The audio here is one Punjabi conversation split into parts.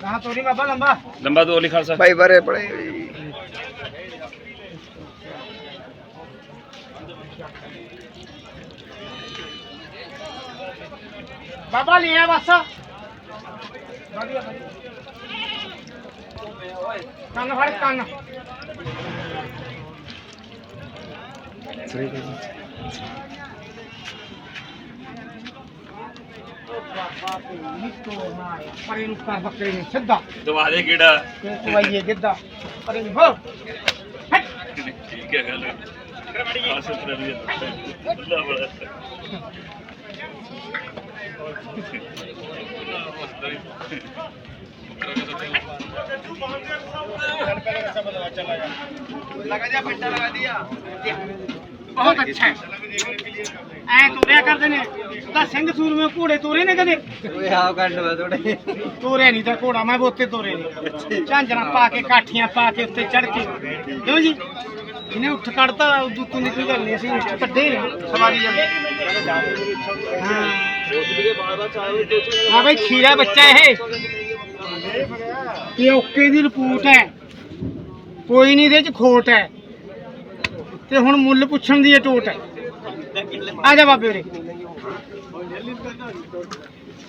ਕਹਾਂ ਤੋਰੀ ਬਾਬਾ ਲੰਬਾ? ਲੰਬਾ ਦੋ ਲਈ ਖਾਲਸਾ। ਭਾਈ ਬਾਰੇ ਪੜੇ ਬਾਬਾ ਲਿਆ ਬਸ। ਕੰਨ ਫੜ ਕੰਨ। ਬਾਬਾ ਤੇ ਨਿੱਕੋ ਮਾਇਆ ਪਰੇ ਨੂੰ ਕਰ ਬੱਕਰੇ ਨੇ ਸਿੱਧਾ ਦਵਾ ਦੇ ਕਿਹੜਾ ਤੇ ਐ ਤੋਰਿਆ ਕਰਦੇ ਨੇ। ਤਾਂ ਸਿੰਘ ਸੂਰਮੇ ਘੋੜੇ ਤੋਰੇ ਨੇ ਕਦੇ? ਓਏ ਆਪ ਕੱਢ ਵਾ ਥੋੜੇ ਤੋਰੇ ਨਹੀਂ ਤਾਂ ਘੋੜਾ ਮੈਂ ਬੋਤੇ ਤੋਰੇ ਨੇ। ਝਾਂਜਰਾਂ ਪਾ ਕੇ ਕਾਠੀਆਂ ਪਾ ਕੇ ਉੱਤੇ ਚੜ ਕੇ। ਕਿਉਂ ਜੀ ਇਹਨੇ ਉੱਠ ਕੱਢਤਾ ਉਦੋਂ ਤੋਂ ਕੋਈ ਗੱਲ ਨਹੀਂ ਉੱਠ ਕੱਢੇ ਸਵਾਰੀ ਜਾਂਦੇ ਹਾਂ। ਹਾਂ ਬਈ ਖੀਰਾ ਬੱਚਾ ਇਹ। ਇਹ ਓਕੇ ਦੀ ਰਿਪੋਰਟ ਹੈ। ਕੋਈ ਨਹੀਂ ਇਹਦੇ ਚ ਖੋਟ ਹੈ। ਤੇ ਹੁਣ ਮੁੱਲ ਪੁੱਛਣ ਦੀ ਇਹ ਟੋਟ ਹੈ। ਆ ਜਾ ਬਾਬੇ ਉਰੇ।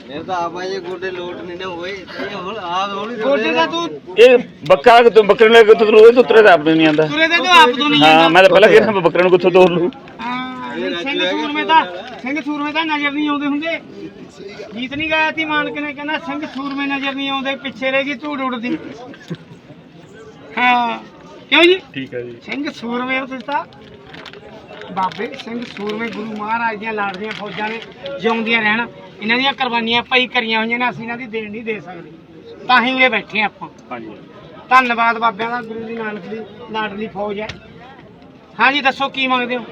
ਮੇਰੇ ਤਾਂ ਆਪਾ ਜੇ ਗੋਡੇ ਲੋਟ ਨਹੀਂ ਨਾ ਹੋਏ। ਤੇ ਹੁਣ ਆਪ ਹੌਲੀ ਗੋਡੇ ਦਾ ਤੂੰ ਇਹ ਬੱਕਰਾ ਕਿ ਤੂੰ ਬੱਕਰੇ ਨੂੰ ਕਿੱਥੋਂ ਤੋਰੂ ਇਹ ਤਾਂ ਉਤਰੇ ਤਾਂ ਆਪ ਨਹੀਂ ਆਂਦਾ ਤੁਰੇ ਦੇ ਤੂੰ ਆਪ ਤੋਂ ਨਹੀਂ ਹਾਂ ਜਾਂਦਾ ਮੈਂ ਤਾਂ ਪਹਿਲਾਂ ਕਿਹਾ ਮੈਂ ਬੱਕਰੇ ਨੂੰ ਕਿੱਥੋਂ ਤੋਰ ਲੂ ਹਾਂ, ਸਿੰਘ ਸੂਰਮੇ ਤਾਂ ਸਿੰਘ ਸੂਰਮੇ ਤਾਂ ਨਜ਼ਰ ਨਹੀਂ ਆਉਂਦੇ ਹੁੰਦੇ। ਗੀਤ ਨਹੀਂ ਗਾਇਆ ਸੀ ਮਾਨਕ ਨੇ ਕਹਿੰਦਾ ਸਿੰਘ ਸੂਰਮੇ ਨਜ਼ਰ ਨਹੀਂ ਆਉਂਦੇ ਪਿੱਛੇ ਰਹਿ ਗਈ ਧੂੜ ਉੜਦੀ ਹਾਂ ਕਿਉਂ ਜੀ? ਠੀਕ ਹੈ ਜੀ। ਸਿੰਘ ਸੂਰਮੇ ਤਾਂ ਬਾਬੇ ਸਿੰਘ ਸੂਰਮੇ ਗੁਰੂ ਮਹਾਰਾਜ ਦੀਆਂ ਲਾੜਦੀਆਂ ਫੌਜਾਂ ਨੇ ਜਿਉਂਦੀਆਂ ਰਹਿਣ ਇਹਨਾਂ ਦੀਆਂ ਕੁਰਬਾਨੀਆਂ ਪਈ ਕਰੀਆਂ ਹੋਈਆਂ ਨੇ ਅਸੀਂ ਇਹਨਾਂ ਦੀ ਦੇਣ ਨਹੀਂ ਦੇ ਸਕਦੇ। ਤਾਂ ਹੀ ਉਰੇ ਬੈਠੇ ਆਪਾਂ। ਹਾਂਜੀ। ਧੰਨਵਾਦ ਬਾਬਿਆਂ ਦਾ ਗੁਰੂ ਦੀ ਨਾਨਕ ਦੀ ਲਾਡਲੀ ਫੌਜ ਹੈ। ਹਾਂਜੀ ਦੱਸੋ ਕੀ ਮੰਗਦੇ ਹੋ?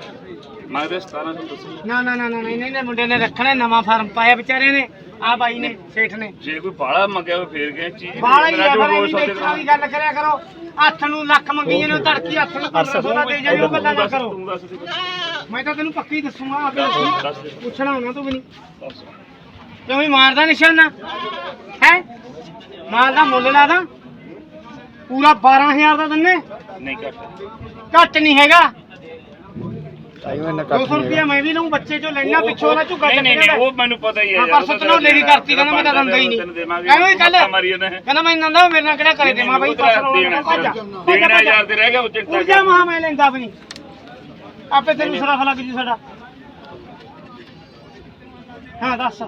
ਮੰਗਦੇ 1700 ਦੱਸੋ। ਨਾ ਨਾ ਨਾ ਨਾ ਨਾ, ਇਹਨਾਂ ਨੇ ਮੁੰਡੇ ਨੇ ਰੱਖਣਾ ਨਵਾਂ ਫਾਰਮ ਪਾਇਆ ਵਿਚਾਰੇ ਨੇ ਆ ਬਾਈ ਨੇ ਸੇਠ ਨੇ। ਜੇ ਕੋਈ ਬਾਲਾ ਮੰਗਿਆ ਹੋਵੇ ਫੇਰ ਗਏ ਚੀਜ਼ ਬਾਹਲਾ ਹੀ ਆ ਜੋ ਵੇਚਣ ਵਾਲੀ ਗੱਲ ਕਰਿਆ ਕਰੋ ਹੱਥ ਨੂੰ ਲੱਖ ਮੰਗੀ ਹੋ ਧੜਕੀ ਹੱਥ ਨੂੰ 1500 ਦੇ ਜਾਈਓ ਉਹ ਗੱਲਾਂ ਨਾ ਕਰੋ। ਮੈਂ ਤਾਂ ਤੈਨੂੰ ਪੱਕੀ ਦੱਸੂਗਾ ਆਪੇ ਪੁੱਛਣਾ ਉਹਨਾਂ ਤੋਂ ਵੀ ਨਹੀਂ। ਕਿਉਂ ਵੀ ਮਾਰਦਾ ਨਿਸ਼ਾਨਾ? ਹੈ? ਮਾਲ ਦਾ ਮੁੱਲ ਲਾ ਦਾਂ? ਪੂਰਾ 12000 ਦਾ ਦਿੰਨੇ? ਨਹੀਂ ਘੱਟ। ਘੱਟ ਨਹੀਂ ਹੈਗਾ। 200 ਰੁਪਇਆ ਮੈਂ ਵੀ ਲਊਂ ਬੱਚੇ ਚੋਂ ਲੈਣਾ ਪਿੱਛੋਂ ਵਾਲਾ ਝੁੱਗਾ ਨਹੀਂ ਨਹੀਂ ਚੱਕਣਾ ਨਹੀਂ, ਉਹ ਮੈਨੂੰ ਪਤਾ ਹੀ ਹੈ ਹਾਂ ਯਾਰ, ਪਰਸੋਂ ਤੈਨੂੰ ਲੇਡੀ ਕਰਤੀ ਕਹਿੰਦਾ ਮੈਂ ਤਾਂ ਦੰਦਾ ਹੀ ਨਹੀਂ। ਕਹਿੰਦਾ ਵੀ ਕੱਲ ਮਾਰੀ ਜਾਂਦਾ ਹੈ ਕਹਿੰਦਾ ਮੈਂ ਨੰਦਾ ਮੇਰੇ ਨਾਲ ਕਿਹੜਾ ਕਰੇ ਤੇ ਮੈਂ ਬਾਈ? ਪਰਸੋਂ ਦੇਣਾ ਭੱਜ ਜਾ। ਦੇਣਾ ਯਾਰ ਤੇ ਰਹਿ ਗਿਆ ਉਹ ਚਿੰਤਾ ਜਾ ਮਹਾ ਮੈਂ ਲੈਂਦਾ ਵੀ ਨਹੀਂ। ਆਪੇ ਤੈਨੂੰ ਸਰਾਫ ਲੱਗ ਜੂ ਸਾਡਾ। ਹਾਂ ਦੱਸ।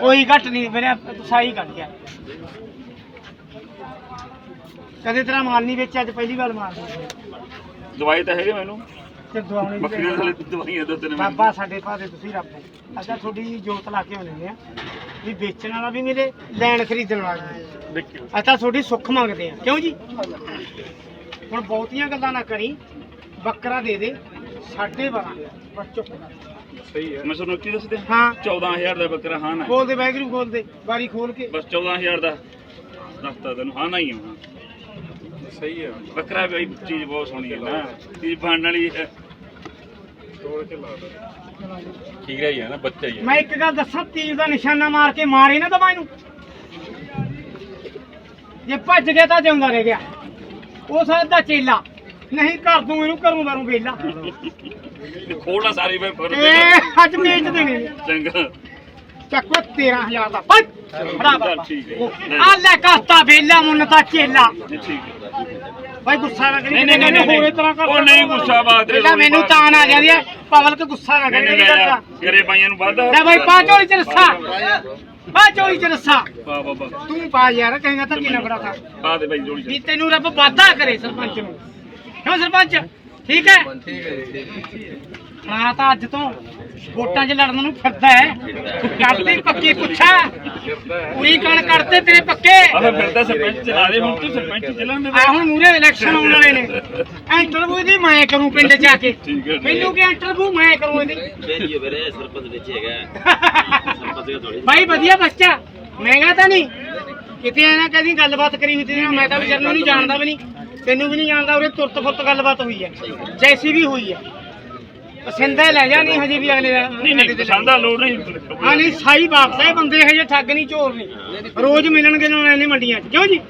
ਕੋਈ ਘੱਟ ਨਹੀਂ ਮੇਰੇ ਸਾਈ ਕੱਟ ਗਿਆ। ਕਦੇ ਤੇਰਾ ਮਾਲ ਨਹੀਂ ਵੇਚਿਆ ਅੱਜ ਪਹਿਲੀ ਵਾਰ ਮਾਲ। ਦਵਾਈ ਤਾਂ ਹੈਗੇ ਮੈਨੂੰ। ਤੇ ਦਵਾਉਣੀ ਬੱਕਰੀ ਦੇ ਥੱਲੇ ਦਵਾਈਆਂ ਦੋ ਤਿੰਨ ਬਾਬਾ ਸਾਡੇ ਪਾਸੇ ਤੁਸੀਂ ਰੱਬ ਅੱਛਾ ਤੁਹਾਡੀ ਜੋਤ ਲਾ ਕੇ ਮਿਲਦੇ ਆ ਵੀ ਵੇਚਣ ਵਾਲਾ ਵੀ ਮਿਲੇ ਲੈਣ ਖਰੀਦਣ ਵਾਲਾ ਵੀ। ਦੇਖਿਓ। ਅੱਛਾ ਤੁਹਾਡੀ ਸੁੱਖ ਮੰਗਦੇ ਆ। ਕਿਉਂ ਜੀ? ਹੁਣ ਬਹੁਤੀਆਂ ਗੱਲਾਂ ਨਾ ਕਰੀ ਬੱਕਰਾ ਦੇ ਦੇ 12.5 ਬਸ ਚੁੱਪ ਕਰ। ਸਹੀ ਹੈ। ਮੈਂ ਤੁਹਾਨੂੰ ਕੀ ਦੱਸਦੇ? ਹਾਂ। 14000 ਦਾ ਬੱਕਰਾ ਹਾਂ ਨਾ। ਬੋਲ ਦੇ ਵੈਗਰੂ ਬੋਲ ਦੇ ਬਾਰੀ ਖੋਲ ਕੇ। ਬਸ 14000 ਦਾ। ਦੱਸਤਾ ਤੈਨੂੰ ਹਾਂ ਨਾ ਹੀ ਹਾਂ ਸਹੀ ਹੈ। ਬੱਕਰਾ ਵੀ ਚੀਜ਼ ਬਹੁਤ ਸੋਹਣੀ ਹੈ ਨਾ। ਚੀਜ਼ ਬਣਨ ਵਾਲੀ ਹੈ ਠੀਕ ਰਹੀ ਹੈ ਨਾ ਬੱਚਾ ਹੀ ਮੈਂ ਇੱਕ ਗੱਲ ਦੱਸਾਂ ਤੀਰ ਦਾ ਨਿਸ਼ਾਨਾ ਮਾਰ ਕੇ ਮਾਰੇ ਨਾ ਦਵਾਈ ਨੂੰ। ਜੇ ਭੱਜ ਗਿਆ ਤਾਂ ਜਿਉਂਦਾ ਰਹਿ ਗਿਆ। ਉਹ ਸਾਡਾ ਚੇਲਾ। ਨਹੀਂ ਕਰ ਦੂੰ ਇਹਨੂੰ ਘਰੋਂ ਬਾਹਰੋਂ ਵੇਲਾ ਖੋਲਾ ਸਾਰੀ ਮੈਂ ਫਿਰ ਇਹ ਅੱਜ ਵੇਚ ਦੇਣੇ। ਨੇ ਚੰਗਾ। ਚੱਕੋ 13000 ਦਾ। ਭੱਜ ਫੜਾ ਚੱਲ ਬਾਬਾ ਠੀਕ ਹੈ। ਆ ਲੈ ਕਾਤਾ ਵੇਲਾ ਮੁੰਨ ਦਾ ਚੇਲਾ। ਜੀ, ਠੀਕ ਹੈ। ਭਾਈ ਗੁੱਸਾ ਨਾ ਕਰੀ। ਨਹੀਂ, ਨਹੀਂ, ਨਹੀਂ, ਨਹੀਂ। ਹੋਰੇ ਤਰ੍ਹਾਂ ਕਰ ਉਹ ਨਹੀਂ ਗੁੱਸਾ ਬਾਤ ਰੇ, ਪਹਿਲਾਂ ਮੈਨੂੰ ਤਾਂ ਆ ਜਾਂਦੀ ਹੈ ਪਵਲ ਕੇ ਗੁੱਸਾ ਨਾ ਨਹੀਂ ਕਰੀ ਨਹੀਂ ਗੱਲ ਲੈ ਦਾ। ਗਰੇ ਬਾਈਆਂ ਨੂੰ ਵੱਧ। ਲੈ ਭਾਈ ਪਾ ਝੋਲੀ ਚ ਰੱਸਾ। ਪਾ ਝੋਲੀ ਚ ਰੱਸਾ। ਵਾਹ ਵਾਹ ਵਾਹ ਤੂੰ ਪਾ ਯਾਰ ਕਹੇਗਾ ਤਾਂ ਕਿੰਨਾ ਬੜਾ ਥਾ ਪਾ ਦੇ ਬਾਈ ਜੋੜੀ ਵੀ ਤੈਨੂੰ ਰੱਬ ਵਾਧਾ ਕਰੇ ਸਰਪੰਚ ਨੂੰ। ਕਿਉਂ ਸਰਪੰਚ? ਠੀਕ ਹੈ? ਠੀਕ ਹੈ। ਜੀ ਹਾਂ ਤਾਂ ਅੱਜ ਤੋਂ ਵੋਟਾਂ 'ਚ ਲੜਨ ਨੂੰ ਫਿਰਦਾ ਹੈ। ਕਰਦੀ ਪੱਕੀ ਪੁੱਛਾ। ਪੂਰੀ ਕਣ ਕਰਤੇ ਤੇਰੇ ਪੱਕੇ। ਆ ਮੈਂ ਫਿਰਦਾ ਸਰਪੰਚ ਚਲਾ ਦੇ ਹੁਣ ਤੂੰ ਸਰਪੰਚ ਚੱਲਣ ਦੇ ਆ ਹੁਣ ਮੂਰੇ ਇਲੈਕਸ਼ਨ ਆਉਣ ਵਾਲੇ ਨੇ। ਇੰਟਰਵਿਊ ਦੀ ਮੈਂ ਕਰੂੰ ਪਿੰਡ 'ਚ ਆ ਕੇ। ਮੈਨੂੰ ਕੀ ਇੰਟਰਵਿਊ ਮੈਂ ਕਰੂੰ ਇਹਦੀ। ਭੇਜੀਏ ਵੀਰੇ ਸਰਪੰਚ ਵਿੱਚ ਹੈਗਾ। ਸਰਪੰਚ ਦਾ ਥੋੜੀ ਭਾਈ ਵਧੀਆ ਬੱਚਾ। ਮਹਿੰਗਾ ਤਾਂ ਨਹੀਂ। ਕਿਤੇ ਐ ਨਾ ਕਦੀ ਗੱਲਬਾਤ ਕਰੀ ਹੋਈ ਤੇ ਮੈਂ ਤਾਂ ਵਿਚਾਰ ਨੂੰ ਨਹੀਂ ਜਾਣਦਾ ਵੀ ਨਹੀਂ। ਤੈਨੂੰ ਵੀ ਨਹੀਂ ਜਾਣਦਾ ਉਰੇ ਤੁਰਤ ਫੁਰਤ ਗੱਲਬਾਤ ਹੋਈ ਹੈ। ਜੈਸੀ ਵੀ ਹੋਈ ਹੈ। ਪਸੰਦ ਹੈ ਲੈ ਜਾ ਨਹੀਂ ਹਜੇ ਵੀ ਅਗਲੇ ਦਾ ਨਹੀਂ ਨਹੀਂ ਪਸੰਦ ਆ ਲੋੜ ਨਹੀਂ ਹਾਂ ਨਹੀਂ ਸਾਈ ਵਾਪਸ ਹੈ ਬੰਦੇ ਹਜੇ ਠੱਗ ਨਹੀਂ ਚੋਰ ਨਹੀਂ। ਰੋਜ਼ ਮਿਲਣਗੇ ਨਾ ਇਹਨੇ ਮੰਡੀਆਂ 'ਚ। ਕਿਉਂ ਜੀ?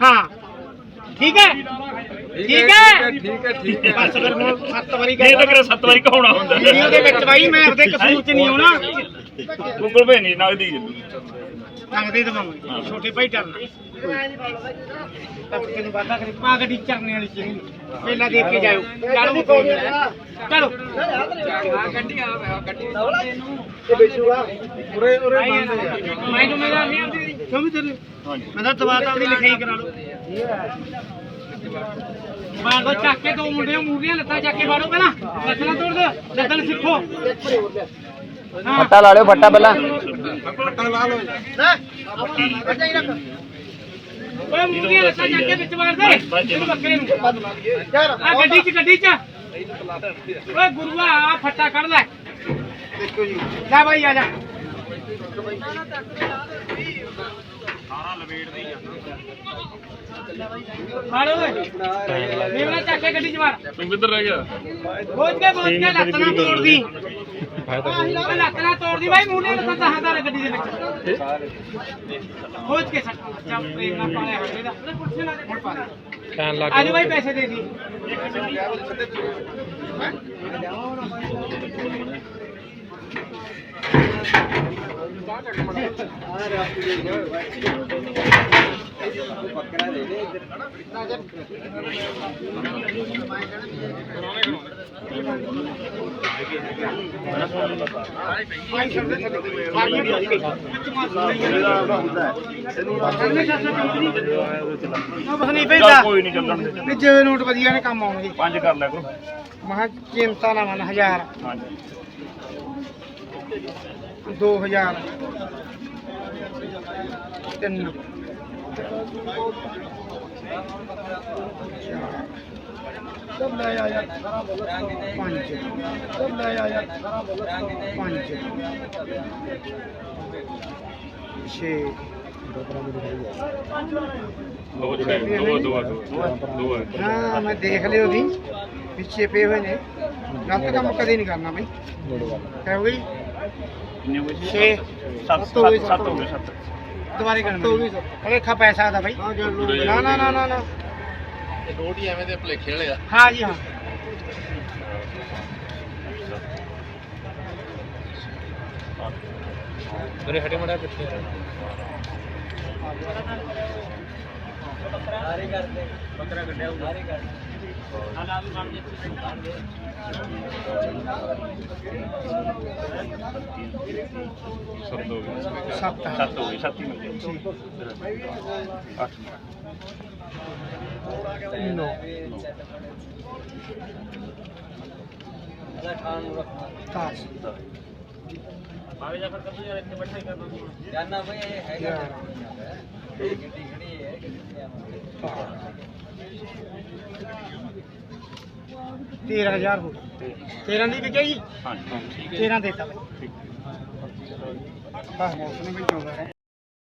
ਹਾਂ। ਠੀਕ ਹੈ? ਠੀਕ ਹੈ? ਠੀਕ ਹੈ ਠੀਕ ਹੈ ਬਸ ਫਿਰ ਹੁਣ ਸੱਤ ਵਾਰੀ ਇਹ ਤਾਂ ਕਹਿ ਕਿਹੜਾ ਸੱਤ ਵਾਰੀ ਕਹਾਉਣਾ ਹੁੰਦਾ। ਵੀਡੀਓ ਦੇ ਵਿੱਚ ਬਾਈ ਮੈਂ ਆਪਦੇ ਕਸੂਰ 'ਚ ਨਹੀਂ ਆਉਣਾ। ਗੂਗਲ ਪੇ ਨਹੀਂ ਨਗਦੀ। ਨਗਦੇ ਦਵਾਂਗੇ। ਛੋਟੇ ਭਾਈ ਡਰਨਾ ਤਾਂ ਤੈਨੂੰ ਵਾਦਾ ਕਰੀ ਪਾ ਗੱਡੀ ਚਰਨੇ ਵਾਲੀ ਚੀਜ਼ ਮੇਲਾ ਦੇਖ ਕੇ ਜਾਇਓ ਚਲੋ ਚਲੋ ਗੱਡੀ ਆ ਗੱਡੀ ਤੇ ਬੇਚੂਗਾ ਉਰੇ ਉਰੇ ਮੈਂ ਜੋ ਮੇਰਾ ਨਹੀਂ ਆਉਂਦੀ ਕਿਉਂ ਵੀ ਤੇਰੇ ਹਾਂਜੀ ਮੈਂ ਤਾਂ ਦਵਾ ਤਾਂ ਉਹਦੀ ਲਿਖਾਈ ਕਰਾ ਲਓ। ਬਾਗੋ ਚੱਕ ਕੇ ਦੋ ਮੁੰਡੇ ਮੂਰੀਆਂ ਲੱਤਾਂ ਚੱਕ ਕੇ ਵਾੜੋ ਪਹਿਲਾਂ ਲੱਤਾਂ ਤੋੜ ਦੋ ਲੱਤਾਂ ਸਿੱਖੋ ਹਾਂ ਫੱਟਾ ਲਾ ਲਿਓ ਫੱਟਾ ਪਹਿਲਾਂ ਓਏ ਮੂਰੀਆਂ ਲੱਤਾਂ ਚੱਕ ਕੇ ਵਿੱਚ ਮਾਰ ਦੇ। ਇਹਨੂੰ ਬੱਕਰੇ ਨੂੰ ਆ ਗੱਡੀ 'ਚ ਗੱਡੀ 'ਚ। ਓਏ ਗੁਰੂਆ ਆ ਫੱਟਾ ਕੱਢ ਲੈ। ਦੇਖੋ ਜੀ। ਲੈ ਬਾਈ ਆ ਜਾ। ਮਾਰ ਓਏ। ਮੇਰਾ ਚੱਕ ਕੇ ਗੱਡੀ 'ਚ ਮਾਰ। ਤੂੰ ਕਿੱਧਰ ਰਹਿ ਗਿਆ? ਖੋਜ ਕੇ ਖੋਜ ਕੇ ਲੱਤ ਨਾ ਤੋੜਦੀ। ਓਏ ਲੱਤ ਨਾ ਤੋੜਦੀ ਬਾਈ ਮੂਹਰੇ ਲੱਤਾਂ ਤਾਂ ਹਜ਼ਾਰ ਗੱਡੀ ਦੇ ਵਿੱਚ। ਖੋਜ ਕੇ ਸੱਟ। ਚੱਲ ਪ੍ਰੇਮ ਨਾਲ ਪਾਲਿਆ ਹੋਵੇ ਦਾ ਪੁੱਛੇ ਨਾ ਹੁਣ ਪਾ ਦੇ। ਅੱਜ ਬਾਈ ਪੈਸੇ ਦੇ ਦੀ। ਬਸ ਨਹੀਂ ਚੱਲ ਪੈਂਦਾ ਕੋਈ ਨਹੀਂ ਚੱਲਣ ਦੇ। ਵੀ ਜੇ ਨੋਟ ਵਧੀਆ ਨੇ ਕੰਮ ਆਉਣਗੇ। ਪੰਜ ਕਰ ਲਿਆ ਕਰੋ ਮਹਾ ਚਿੰਤਾ ਨਾ ਮਨ ਹਜ਼ਾਰ। ਹਾਂਜੀ। 2000 ਤਿੰਨ। ਸਭ ਲੈ ਆ ਯਾਰ ਪੰਜ ਸਭ ਲੈ ਆ ਯਾਰ ਪੰਜ ਛੇ ਦੋ ਛੇ ਦੋ ਦੋ ਦੋ ਦੋ ਹਾਂ ਮੈਂ ਦੇਖ ਲਿਓ ਦੀ ਪਿੱਛੇ ਪਏ ਹੋਏ ਨੇ। ਗਲਤ ਕੰਮ ਕਦੇ ਨਹੀਂ ਕਰਨਾ ਬਈ। ਕਹਿ ਹੋ ਗਈ ਕਿੰਨੇ ਹੋ ਗਏ ਛੇ। ਸੱਤ ਸੱਤ ਹੋ ਗਏ, ਸੱਤ ਸੱਤ ਹੋ ਗਏ ਸੱਤ। ਦੁਬਾਰੇ ਕਰਨਾ ਭਲੇਖਾ ਪੈ ਸਕਦਾ ਬਾਈ। ਨਾ ਨਾ ਨਾ ਨਾ ਨਾ ਰੋਟੀ ਐਵੇਂ ਦੇ ਭਲੇਖੇ ਵਾਲੇ ਆ। ਹਾਂ ਜੀ ਹਾਂ। ਮੇਰੇ ਹਟੇ ਮੜਾ ਕਿੱਥੇ ਸੱਤ ਹੋ ਗਈ ਸੱਤ। ਸੱਤ ਹੋ ਗਈ ਸੱਤ ਹੀ ਮਿਲ ਗਈ ਅੱਠ ਨੌ। ਦਸ। ਆਵੇ ਜਾ ਫਿਰ ਕਦੋਂ ਯਾਰ ਇੱਥੇ ਬੈਠਾ ਹੀ ਕਰਦਾ ਜਾਨਾ ਬਈ ਹੈਗਾ ਇਹ ਕਿੰਨੀ ਖੜੀ ਹੈ ਕਿੰਨੀ ਆਵਾਜ਼ 13000 ਹੋ 13 ਦੀ ਵਿਕਿਆ ਜੀ? ਹਾਂਜੀ। 13 ਦੇਤਾ ਠੀਕ ਹੈ। ਬਸ ਮੌਸਮ ਵਿੱਚ ਹੋ। ਰਿਹਾ